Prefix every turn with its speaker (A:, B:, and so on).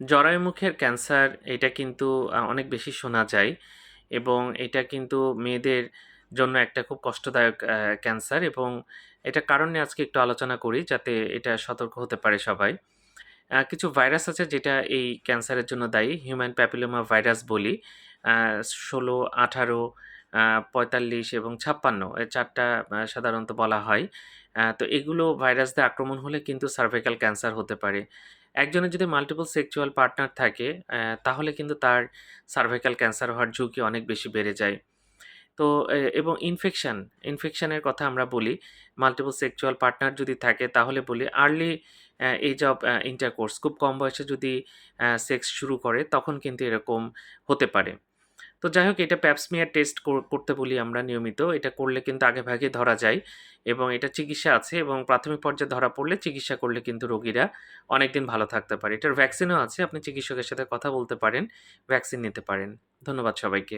A: জরায়ুমুখের cancer, এটা কিন্তু অনেক বেশি শোনা যায় এবং এটা কিন্তু মেয়েদের জন্য একটা খুব কষ্টদায়ক ক্যান্সার এবং এটার কারণে আজকে একটু আলোচনা করি যাতে এটা সতর্ক হতে পারে সবাই। কিছু ভাইরাস আছে যেটা এই ক্যান্সারের জন্য দায়ী। হিউম্যান প্যাপিলোমা ভাইরাস বলি। ষোলো, আঠারো পঁয়তাল্লিশ এবং ৫৬ এই ৪ টা আ, সাধারণত বলা হয়। তো এগুলো ভাইরাস দিয়ে আক্রমণ হলে কিন্তু সার্ভাইকাল ক্যান্সার হতে পারে। একজনের যদি মাল্টিপল সেক্সুয়াল পার্টনার থাকে তাহলে কিন্তু তার সার্ভাইকাল ক্যান্সার হওয়ার ঝুঁকি অনেক বেশি বেড়ে যায়। তো এবং ইনফেকশান ইনফেকশানের কথা আমরা বলি। মাল্টিপল সেক্সুয়াল পার্টনার যদি থাকে, তাহলে বলি আর্লি এজ অ্যা ইন্টারকোর্স খুব কম বয়সে যদি সেক্স শুরু করে, তখন কিন্তু এরকম হতে পারে। তো যাই হোক এটা প্যাপসমিয়ার টেস্ট কর করতে বলি আমরা নিয়মিত। এটা করলে কিন্তু আগেভাগে ধরা যায় এবং এটা চিকিৎসা আছে এবং প্রাথমিক পর্যায়ে ধরা পড়লে চিকিৎসা করলে কিন্তু রোগীরা অনেকদিন ভালো থাকতে পারে। এটার ভ্যাকসিনও আছে। আপনি চিকিৎসকের সাথে কথা বলতে পারেন, ভ্যাকসিন নিতে পারেন। ধন্যবাদ সবাইকে।